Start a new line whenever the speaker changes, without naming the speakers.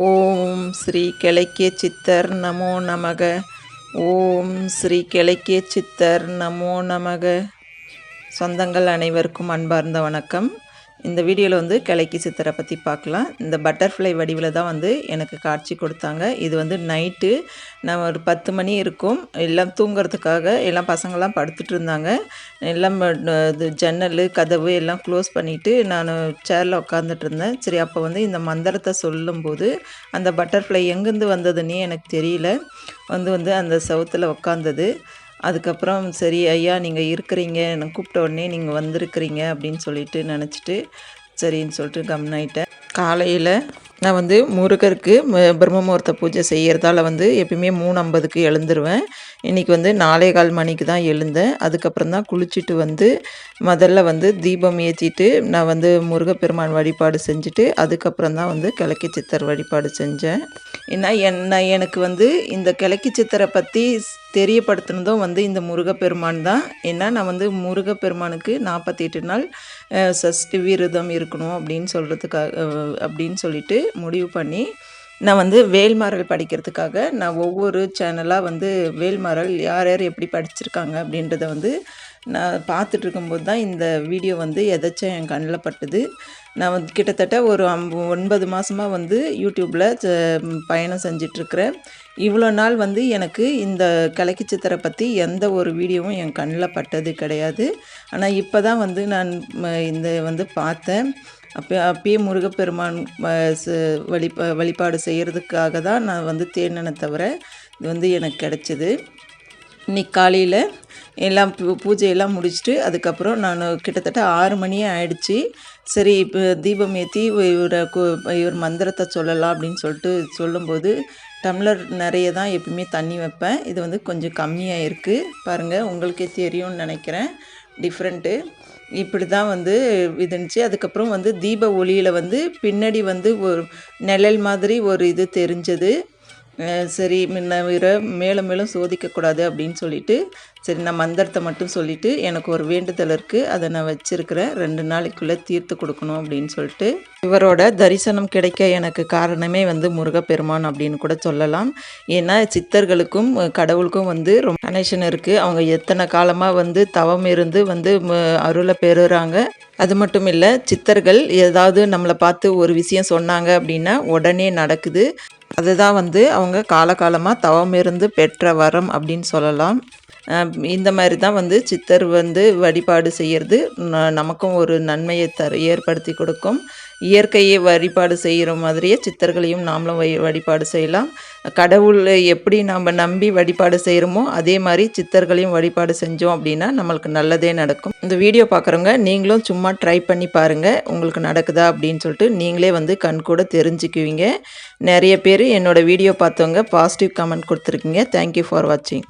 ஓம் ஸ்ரீ கிழக்கிய சித்தர் நமோ நமக. ஓம் ஸ்ரீ கிழக்கிய சித்தர் நமோ நமக. சொந்தங்கள் அனைவருக்கும் அன்பார்ந்த வணக்கம். இந்த வீடியோவில் வந்து கிளைக்கு சித்தரை பற்றி பார்க்கலாம். இந்த பட்டர்ஃப்ளை வடிவில் தான் வந்து எனக்கு காட்சி கொடுத்தாங்க. இது வந்து நைட்டு நான் ஒரு பத்து மணி இருக்கும். எல்லாம் தூங்குறதுக்காக எல்லாம் பசங்கள்லாம் படுத்துட்டு இருந்தாங்க. எல்லாம் இது ஜன்னல் கதவு எல்லாம் க்ளோஸ் பண்ணிவிட்டு நான் சேரில் உட்காந்துட்டு இருந்தேன். சரி அப்போ வந்து இந்த மந்திரத்தை சொல்லும்போது அந்த பட்டர்ஃப்ளை எங்கேருந்து வந்ததுன்னே எனக்கு தெரியல. வந்து வந்து அந்த சவுத்தில் உட்காந்தது அதுக்கப்புறம் சரி ஐயா நீங்கள் இருக்கிறீங்க. எனக்கு கூப்பிட்ட உடனே நீங்கள் வந்திருக்கிறீங்க அப்படின்னு சொல்லிட்டு நினச்சிட்டு சரின்னு சொல்லிட்டு கம்னாயிட்டேன் காலையில் நான் வந்து முருகருக்கு பிரம்மமுகூர்த்த பூஜை செய்கிறதால வந்து எப்பயுமே மூணு ஐம்பதுக்கு எழுந்துருவேன். இன்றைக்கி வந்து நாலே கால் மணிக்கு தான் எழுந்தேன். அதுக்கப்புறம் தான் குளிச்சுட்டு வந்து முதல்ல வந்து தீபம் ஏற்றிட்டு நான் வந்து முருகப்பெருமான் வழிபாடு செஞ்சுட்டு அதுக்கப்புறம் தான் வந்து கிழக்கு சித்தர் வழிபாடு செஞ்சேன். ஏன்னா என்ன எனக்கு வந்து இந்த கிழக்கு சித்தரை பற்றி தெரியப்படுத்தினதும் வந்து இந்த முருகப்பெருமான் தான். ஏன்னா நான் வந்து முருகப்பெருமானுக்கு நாற்பத்தி எட்டு நாள் சஷ்டி விரதம் இருக்கணும் அப்படின்னு சொல்கிறதுக்காக அப்படின்னு சொல்லிட்டு முடிவு பண்ணி நான் வந்து வேல்மாரல் படிக்கிறதுக்காக நான் ஒவ்வொரு சேனலாக வந்து வேல்மாரல் யார் யார் எப்படி படிச்சிருக்காங்க அப்படின்றத வந்து நான் பார்த்துட்டு இருக்கும்போது தான் இந்த வீடியோ வந்து எதாச்சும் என் கண்ணில் பட்டுது. நான் வந்து கிட்டத்தட்ட ஒரு அம்ப ஒன்பது மாதமாக வந்து யூடியூப்பில் பயணம் செஞ்சிட்ருக்கிறேன். இவ்வளோ நாள் வந்து எனக்கு இந்த கலைக்கு சித்திரை பற்றி எந்த ஒரு வீடியோவும் என் கண்ணில் பட்டது கிடையாது. ஆனால் இப்போ தான் வந்து நான் இந்த வந்து பார்த்தேன். அப்போ அப்பயே முருகப்பெருமான் வழி வழிபாடு செய்கிறதுக்காக தான் நான் வந்து தேடினே தவிர இது வந்து எனக்கு கிடச்சிது. இன்றைக்கி காலையில் எல்லாம் பூ பூஜையெல்லாம் முடிச்சுட்டு அதுக்கப்புறம் நான் கிட்டத்தட்ட ஆறு மணியே ஆயிடுச்சு. சரி இப்போ தீபம் ஏற்றி இவரை இவர் மந்திரத்தை சொல்லலாம் அப்படின்னு சொல்லிட்டு சொல்லும்போது டம்ளர் நிறைய தான் எப்பவுமே தண்ணி வைப்பேன். இது வந்து கொஞ்சம் கம்மியாக இருக்குது பாருங்கள் உங்களுக்கே தெரியும்னு நினைக்கிறேன். டிஃப்ரெண்ட்டு இப்படி தான் வந்து இருந்துச்சு அதுக்கப்புறம் வந்து தீப ஒளியில் வந்து பின்னாடி வந்து ஒரு நிழல் மாதிரி ஒரு இது தெரிஞ்சது. சரி முன்ன வீர மேலும் மேலும் சோதிக்கக்கூடாது அப்படின்னு சொல்லிட்டு சரி நான் மந்திரத்தை மட்டும் சொல்லிவிட்டு எனக்கு ஒரு வேண்டுதல் இருக்குது அதை நான் வச்சுருக்கிறேன். ரெண்டு நாளைக்குள்ளே தீர்த்து கொடுக்கணும் அப்படின்னு சொல்லிட்டு இவரோட தரிசனம் கிடைக்க எனக்கு காரணமே வந்து முருகப்பெருமான் அப்படின்னு கூட சொல்லலாம். ஏன்னா சித்தர்களுக்கும் கடவுளுக்கும் வந்து ரொம்ப கனெக்ஷன் இருக்குது அவங்க எத்தனை காலமாக வந்து தவம் இருந்து வந்து அருளை பெறுறாங்க. அது மட்டும் இல்லை சித்தர்கள் ஏதாவது நம்மளை பார்த்து ஒரு விஷயம் சொன்னாங்க அப்படின்னா உடனே நடக்குது. அதுதான் வந்து அவங்க காலகாலமாக தவம் இருந்து பெற்ற வரம் அப்படின்னு சொல்லலாம். இந்த மாதிரி தான் வந்து சித்தர் வந்து வழிபாடு செய்கிறது நமக்கும் ஒரு நன்மையை தர ஏற்படுத்தி கொடுக்கும். இயற்கையை வழிபாடு செய்கிற மாதிரியே சித்தர்களையும் நாமளும் வழிபாடு செய்யலாம். கடவுளை எப்படி நாம் நம்பி வழிபாடு செய்கிறோமோ அதே மாதிரி சித்தர்களையும் வழிபாடு செஞ்சோம் அப்படின்னா நம்மளுக்கு நல்லதே நடக்கும். இந்த வீடியோ பார்க்குறவங்க நீங்களும் சும்மா ட்ரை பண்ணி பாருங்கள் உங்களுக்கு நடக்குதா அப்படின்னு சொல்லிட்டு நீங்களே வந்து கண் கூட தெரிஞ்சுக்குவீங்க. நிறைய பேர் என்னோடய வீடியோ பார்த்தவங்க பாசிட்டிவ் கமெண்ட் கொடுத்துருக்கீங்க. தேங்க்யூ ஃபார் வாட்சிங்